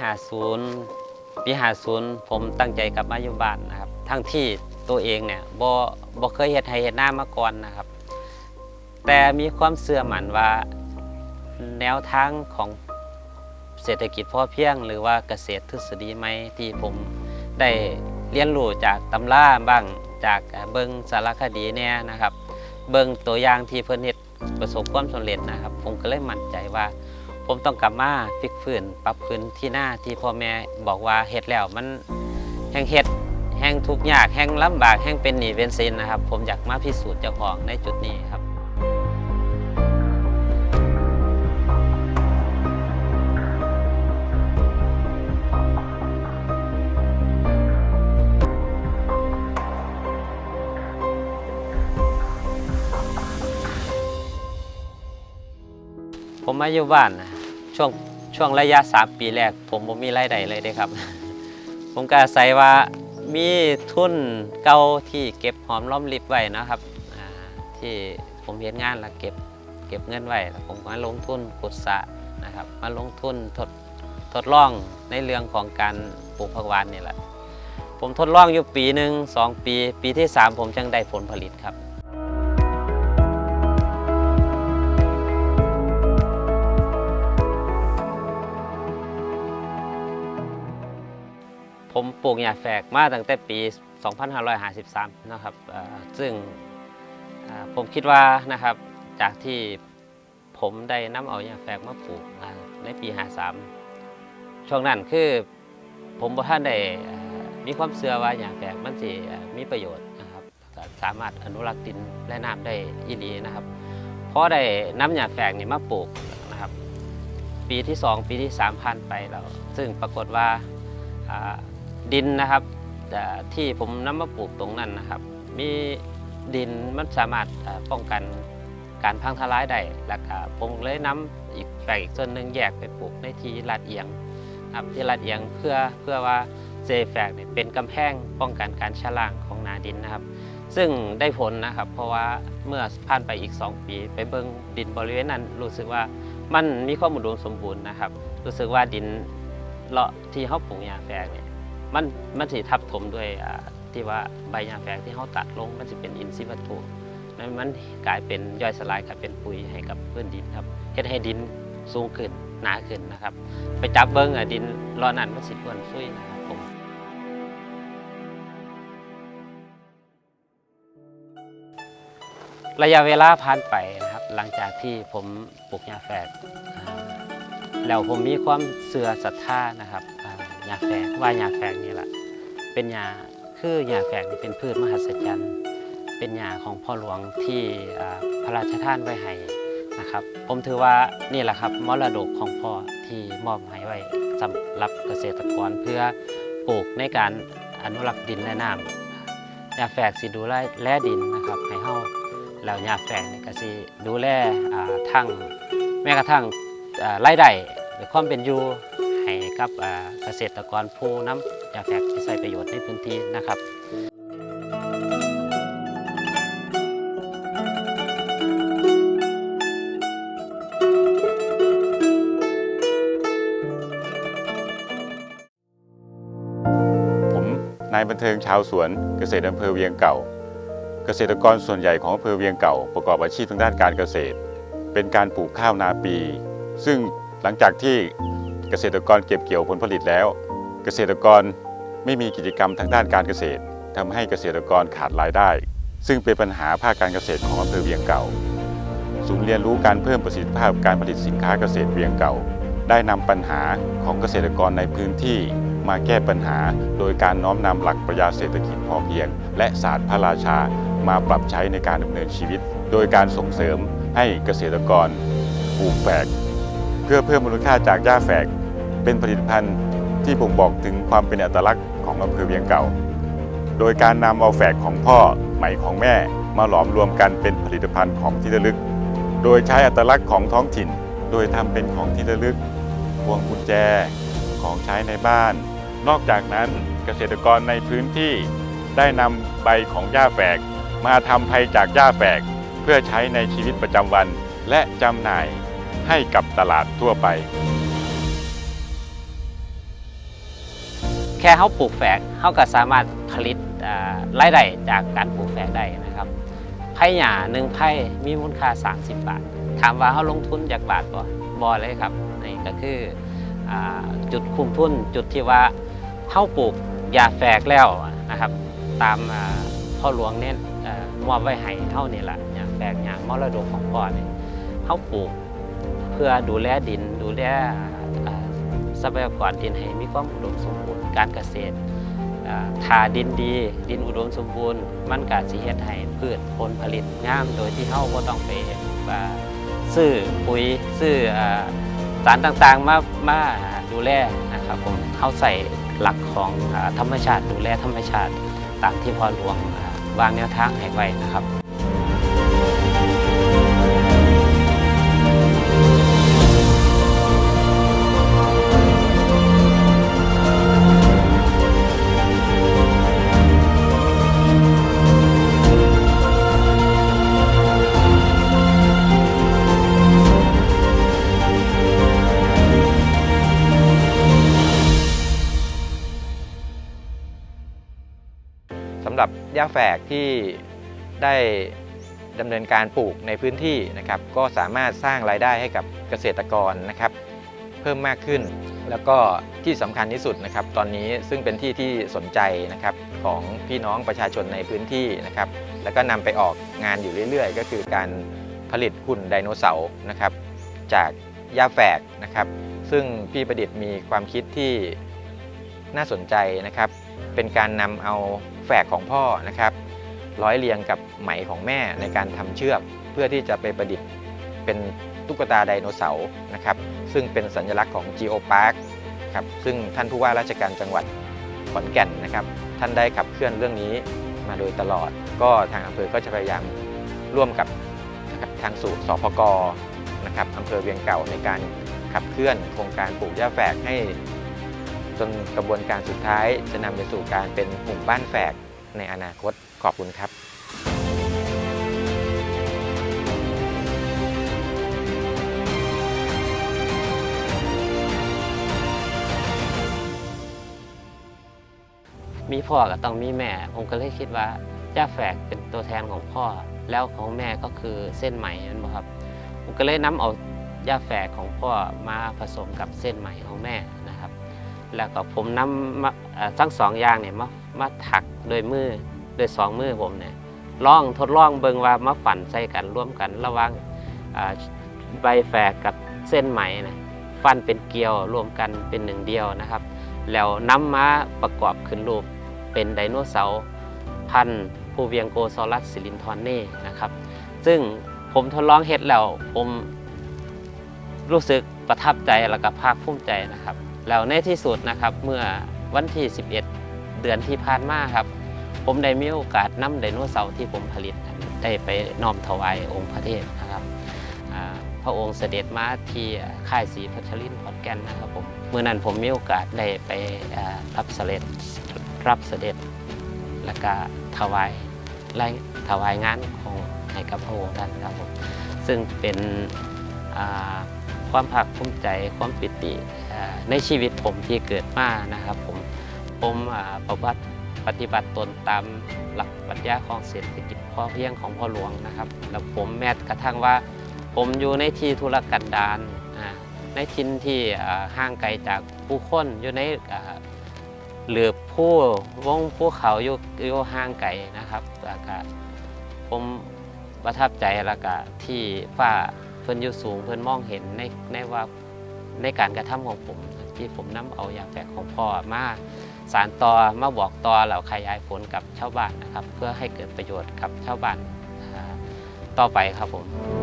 หาศูนย์ปีหาศูนย์ผมตั้งใจกลับมาอยู่บ้านนะครับ ทั้งที่ตัวเองเนี่ยบ่บ่เคยเฮ็ดไห้เฮ็ดหน้ามาก่อนนะครับ แต่มีความเสื่อมั่นว่าแนวทางของเศรษฐกิจพอเพียง หรือว่าเกษตรทฤษฎีใหมที่ผมได้เรียนรู้จากตำราบ้างจากเอ่อเบิ่งสารคดีเนี่ยนะครับ เบิ่งตัวอย่างที่เพิ่นเฮ็ดประสบความสำเร็จนะครับ ผมก็เลยมั่นใจว่า ผมต้องกลับมาฟิกฟื้นปรับพื้นที่หน้าที่พ่อแม่บอกว่าเฮ็ดแล้วมันแห้งเฮ็ดแห้งทุกยากแห้งลำบากแห้งเป็นหนี้เป็นสินนะครับ ผมอยากมาพิสูจน์เจ้าของในจุดนี้ครับผมมาอยู่บ้านนะ ช่วงช่วงระยะ 3 ปีแรก ผมบ่มีรายได้เลยเด้ครับ ผมก็อาศัยว่ามีทุนเก่าที่เก็บหอมรอมริบไว้นะครับที่ผมเฮ็ดงานแล้วเก็บเก็บเงินไว้ผมก็มาลงทุนขุดสะนะครับ มาลงทุนทดทดลองในเรื่องของการปลูกผักหวานนี่แหละผมทดลองอยู่ปีหนึ่งสองปี ปีที่สามผมจึงได้ผลผลิตครับ ปลูกหญ้าแฝกมาตั้งแต่ปี 2553 นะครับซึ่งผมคิดว่านะครับจากที่ผมได้นำเอาหญ้าแฝกมาปลูกในปี 53 ช่วงนั้นคือผมบ่ท่านได้มีความเชื่อว่าหญ้าแฝกมันสิมีประโยชน์นะครับสามารถอนุรักษ์ดินและน้ำได้อีหลีนะครับเพอได้นำหญ้าแฝกนี่มาปลูกนะครับ ปีที่ 2 ปีที่ 3 ผ่านไปแล้ว ซึ่งปรากฏว่า ดินนะครับที่ผมนำมาปลูกตรงนั้นนะครับ มีดินมันสามารถป้องกันการพังทลายได้แล้วก็ผมเลยนำอีกแฝกอีกส่วนหนึ่งแยกไปปลูกในที่ลาดเอียงนะครับที่ลาดเอียงเพื่อเพื่อว่าเจแฝกเนี่ยเป็นกำแพงป้องกันการชะล่างของนาดินนะครับ ซึ่งได้ผลนะครับ เพราะว่าเมื่อผ่านไปอีก 2 ปี ไปเบิ่งดินบริเวณนั้น รู้สึกว่ามันมีความอุดมสมบูรณ์นะครับ รู้สึกว่าดินเลาะที่เขาปลูกยาแฝกเนี่ย มันมันสิทับถมด้วยที่ว่าใบยาแฝกที่เขาตัดลงมันจะเป็นอินทรีย์วัตถุนั้นมันกลายเป็นย่อยสลายกลายเป็นปุ๋ยให้กับพื้นดินครับเฮ็ดให้ดินสูงขึ้นหนาขึ้นนะครับ ไปจับเบิ้งอะดินรอนั่นมันสิอ้วนซุยนะครับผมระยะเวลาผ่านไปนะครับ หลังจากที่ผมปลูกยาแฝกแล้วผมมีความเสื่อศรัทธานะครับ ยาแฝกว่ายาแฝกนี่แหละเป็นยาคือยาแฝกนี่เป็นพืชมหัศจรรย์ เป็นยาของพ่อหลวงที่พระราชทานไว้ให้นะครับ ผมถือว่านี่แหละครับมรดกของพ่อที่มอบให้ไว้สำหรับเกษตรกรเพื่อปลูกในการอนุรักษ์ดินและน้ำยาแฝกสิดูแลแลดินนะครับให้เฮาแล้วยาแฝกนี่ก็สิดูแลทั้งแม้กระทั่งรายได้หรือความเป็นอยู่ ให้กับเกษตรกรผู้นำยาแฝกใช้ประโยชน์ในพื้นที่นะครับผมนายบันเทิงชาวสวนเกษตรอำเภอเวียงเก่า เกษตรกรส่วนใหญ่ของอำเภอเวียงเก่า ประกอบอาชีพทางด้านการเกษตร เป็นการปลูกข้าวนาปี ซึ่งหลังจากที่ เกษตรกรเก็บเกี่ยวผลผลิตแล้ว เกษตรกรไม่มีกิจกรรมทางด้านการเกษตรทำให้เกษตรกรขาดรายได้ ซึ่งเป็นปัญหาภาคการเกษตรของอำเภอเวียงเก่าศูนย์เรียนรู้การเพิ่มประสิทธิภาพการผลิตสินค้าเกษตรเวียงเก่า ได้นำปัญหาของเกษตรกรในพื้นที่มาแก้ปัญหา โดยการน้อมนำหลักปรัชญาเศรษฐกิจพอเพียง และศาสตร์พระราชามาปรับใช้ในการดำเนินชีวิต โดยการส่งเสริมให้เกษตรกรปลูกแฝก พื่อเพิ่มมูลค่าจากหญ้าแฝก เป็นผลิตภัณฑ์ที่บ่งบอกถึงความเป็นอัตลักษณ์ของอำเภอเวียงเก่า โดยการนำเอาแฝกของพ่อไหมของแม่มาหลอมรวมกันเป็นผลิตภัณฑ์ของที่ระลึก โดยใช้อัตลักษณ์ของท้องถิ่น โดยทำเป็นของที่ระลึก พวงกุญแจของใช้ในบ้าน นอกจากนั้นเกษตรกรในพื้นที่ได้นำใบของหญ้าแฝก มาทำไพจากหญ้าแฝก เพื่อใช้ในชีวิตประจำวันและจำหน่าย ให้กับตลาดทั่วไป แค่เขาปลูกแฝกเขาก็สามารถผลิตอ่ารายได้จากการปลูกแฝกได้นะครับไผ่หญ้าหนึ่งไผ่มีมูลค่า 30 บาท ถามว่าเขาลงทุนจากบาทบ่บ่เลยครับนี่ก็คืออจุดคุ้มทุนจุดที่ว่าเขาปลูกหญ้าแฝกแล้วนะครับตามพ่อหลวงเนี่ยเอ่อมอบไว้ให้เท่านี่แหละหญ้าแฝกหญ้ามรดกของพ่อเนี่ยเขาปลูก พื่อดูแลดินดูแลทรัพยากรดินให้มีความอุดมสมบูรณ์การเกษตรอ่าถ้าดินดี ดินอุดมสมบูรณ์ มันก็สิเฮ็ดให้พืชผลผลิตงาม โดยที่เฮาบ่ต้องไปซื้อปุ๋ยซื้อสารต่างๆมามาดูแลนะครับผมเขาใส่หลักของธรรมชาติดูแลธรรมชาติตามที่พ่อหลวงวางแนวทางให้ไว้นะครับ หญ้าแฝกที่ได้ดำเนินการปลูกในพื้นที่นะครับ ก็สามารถสร้างรายได้ให้กับเกษตรกรนะครับ เพิ่มมากขึ้น แล้วก็ที่สำคัญที่สุดนะครับ ตอนนี้ซึ่งเป็นที่ที่สนใจนะครับของพี่น้องประชาชนในพื้นที่นะครับ แล้วก็นำไปออกงานอยู่เรื่อยๆ ก็คือการผลิตหุ่นไดโนเสาร์นะครับ จากหญ้าแฝกนะครับ ซึ่งพี่ประดิษฐ์มีความคิดที่น่าสนใจนะครับ เป็นการนำเอา แฝกของพ่อนะครับร้อยเรียงกับไหมของแม่ในการทำเชือก เพื่อที่จะไปประดิษฐ์เป็นตุ๊กตาไดโนเสาร์นะครับซึ่งเป็นสัญลักษณ์ของ Geo Park ครับซึ่งท่านผู้ว่าราชการจังหวัดขอนแก่นนะครับ ท่านได้ขับเคลื่อนเรื่องนี้มาโดยตลอด ก็ทางอำเภอก็จะพยายามร่วมกับทางสู่สพกนะครับอำเภอเวียงเก่าในการขับเคลื่อนโครงการปลูกหญ้าแฝกให้ จนกระบวนการสุดท้ายจะนำไปสู่การเป็นหมู่บ้านแฝกในอนาคตขอบคุณครับมีพ่อก็ต้องมีแม่ ผมก็เลยคิดว่าย่าแฝกเป็นตัวแทนของพ่อ แล้วของแม่ก็คือเส้นไหมนั่นบ่ครับ ผมก็เลยนำเอาย่าแฝกของพ่อมาผสมกับเส้นไหมของแม่ แล้วก็ผมนำมาทั้งสองอย่างเนี่ยมามาถักโดยมือโดยสองมือผมเนี่ยลองทดลองเบิงว่ามาฝันใส่กันร่วมกันระหว่างใบแฝกกับเส้นไหมนะฟันเป็นเกลียวรวมกันเป็นหนึ่งเดียวนะครับ แล้วนำมาประกอบขึ้นรูปเป็นไดโนเสาร์พันธุ์ภูเวียงโกซอรัสซิลินทอนเน่นะครับ ซึ่งผมทดลองเฮ็ดแล้วผมรู้สึกประทับใจแล้วก็ภาคภูมิใจนะครับ แล้วในที่สุดนะครับเมื่อวันที่ 11 เดือนที่ผ่านมาครับ ผมได้มีโอกาสนำไดโนเสาร์ที่ผมผลิตได้ไปน้อมถวายองค์พระเทพนะครับพระองค์เสด็จมาที่ค่ายศรีพัชรินทร์ขอนแก่นนะครับผมเมื่อนั้นผมมีโอกาสได้ไปรับเสด็จรับเสด็จและก็ถวายไล่ถวายงานของให้กับพระองค์ท่านครับผมซึ่งเป็นอ่า ความภาคภูมิใจความปิติในชีวิตผมที่เกิดมานะครับ ผมผมประวัติปฏิบัติตนตามหลักปรัชญาของเศรษฐกิจพอเพียงของพ่อหลวงนะครับ แล้วผมแม้กระทั่งว่า ผมอยู่ในที่ธุรกันดารในทินที่ห่างไกลจากผู้คนอยู่ในหรือผู้วงผู้เขาอยู่อยู่ห่างไกลนะครับแล้วก็ผมประทับใจแล้วก็ที่ฝ้า เพิ่นอยู่สูงเพิ่นมองเห็นในในว่าในการกระทำของผม ที่ผมนำเอาอย่างแฝกของพ่อมาสารต่อมาบอกต่อแล้วขยายผลกับชาวบ้านนะครับ เพื่อให้เกิดประโยชน์กับชาวบ้านต่อไปครับผม